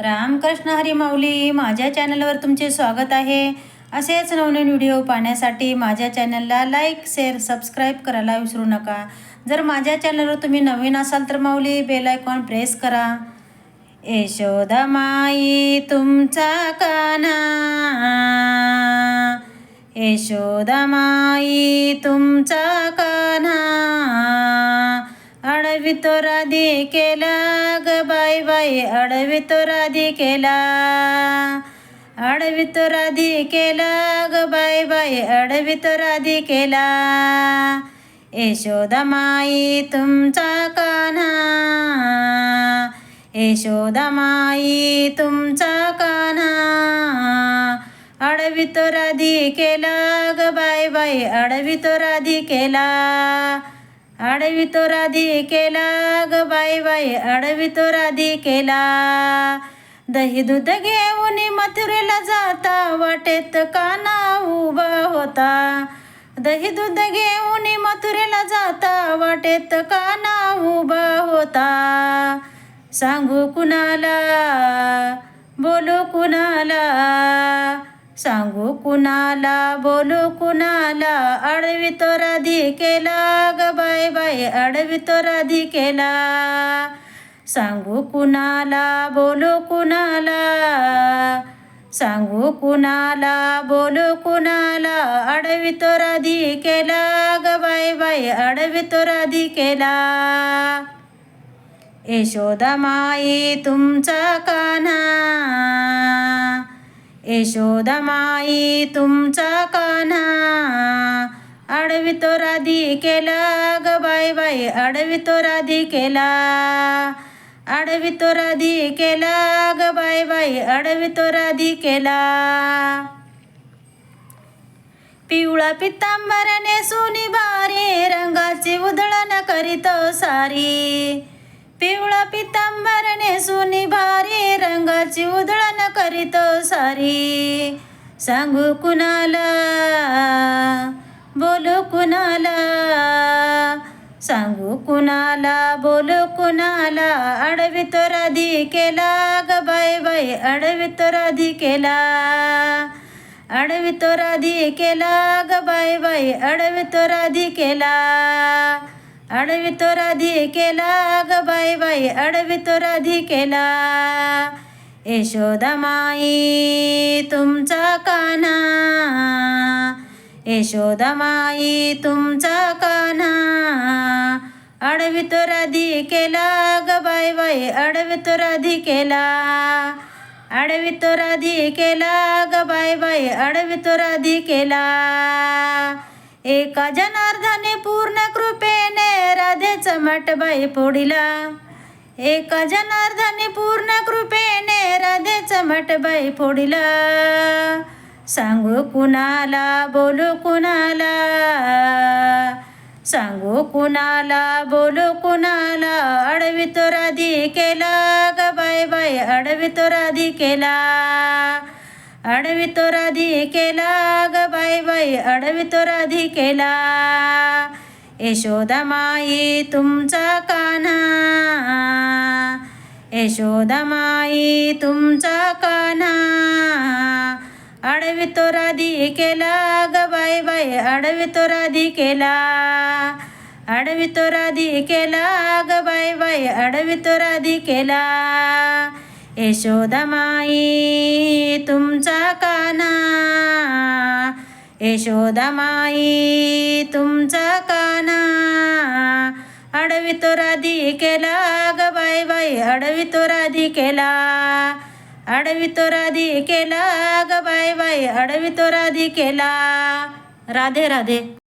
रामकृष्ण हरी माऊली माझ्या चॅनलवर तुमचे स्वागत आहे. असेच नवनवीन व्हिडिओ पाहण्यासाठी माझ्या चॅनलला लाईक शेअर सबस्क्राईब करायला विसरू नका. जर माझ्या चॅनलवर तुम्ही नवीन असाल तर माऊली बेल आयकॉन प्रेस करा. यशोदा माई तुमचा काना. यशोदा माई तुमचा का अडवितो राधी केला ग बाई बाई अडवितो राधी केला. अडवितो राधी केला ग बाई बाई अडवितो राधी केला. यशोदमाई तुमचा कान्हा. यशोदमाई तुमचा कान्हा. अडवितो राधी केला ग बाई बाई अडवितो राधी केला. अडवितो राधी केला ग बाई बाई अडवितो राधी केला. दही दूध घेऊन मथुरेला जाता वाटेत काना उभा होता. दही दूध घेऊन मथुरेला जाता वाटेत काना उभा होता. सांगू कुणाला? बोलू कुणाला? सांगू कुणाला? बोलू कुणाला? अडवितो राधी केला बाय बाय अडवितो राधी केला सांगू कुणाला बोलू कुणाला. सांगू कुणाला बोलू कुणाला अडवितो राधी केला ग बाय बाय अडवितो राधी केला यशोदा माई तुमचा कान्हा. यशोदा माई तुमचा कान्हा. अडवितो राधी केला ग बाई बाय अडवितो राधी केला. अडवितो राधी केला ग बाई बाय अडवितो राधी केला. पिवळा पितांबर सोनी भारी रंगाची उधळण करीत सारी. पिवळा पितांबर सोनी भारी रंगाची उधळण करीत सारी. सांगू कुणाला? बोलू कुणाला? सांगू कुणाला? बोलू कुणाला? अडवितो राधी केला ग बाई बाई अडवितो राधी केला. अडवितो राधी केला ग बाई बाई अडवितो राधी केला. अडवितो राधी केला ग बाई बाई अडवितो राधी केला. यशोदा माई तुमचा काना यशोदमाई तुमचा कान्हा. अडवितो राधी केला ग बाई बाई अडवितो राधी केला. अडवितो राधी केला ग बाई बाई अडवितो राधी केला. एका जनार्दने पूर्ण कृपेने राधेचं मठबाई फोडिला. एका जनार्दने पूर्ण कृपेने राधेचं मठबाई फोडिला. सांगू कुणाला बोलू कुणाला? सांगू कुणाला बोलू कुणाला? अडवितो राधी केला ग बाय बाय अडवी तो राधी केला. अडवितो राधी केला ग बाय बाय अडवी तो राधी केला. यशोदा माई तुमचा कान्हा. यशोदा माई तुमचा कान्हा. अडवितो राधी केला ग बाई बाई अडवितो राधी केला अडवितो राधी केला ग बाई बाई अडवितो राधी केला यशोदा माई तुमचा काना यशोदा माई तुमचा कान्हा अडवितो राधी केला ग बाई बाई अडवितो राधी केला अडवितो राधी केला ग बाय बाय अडवितो राधी केला. राधे राधे.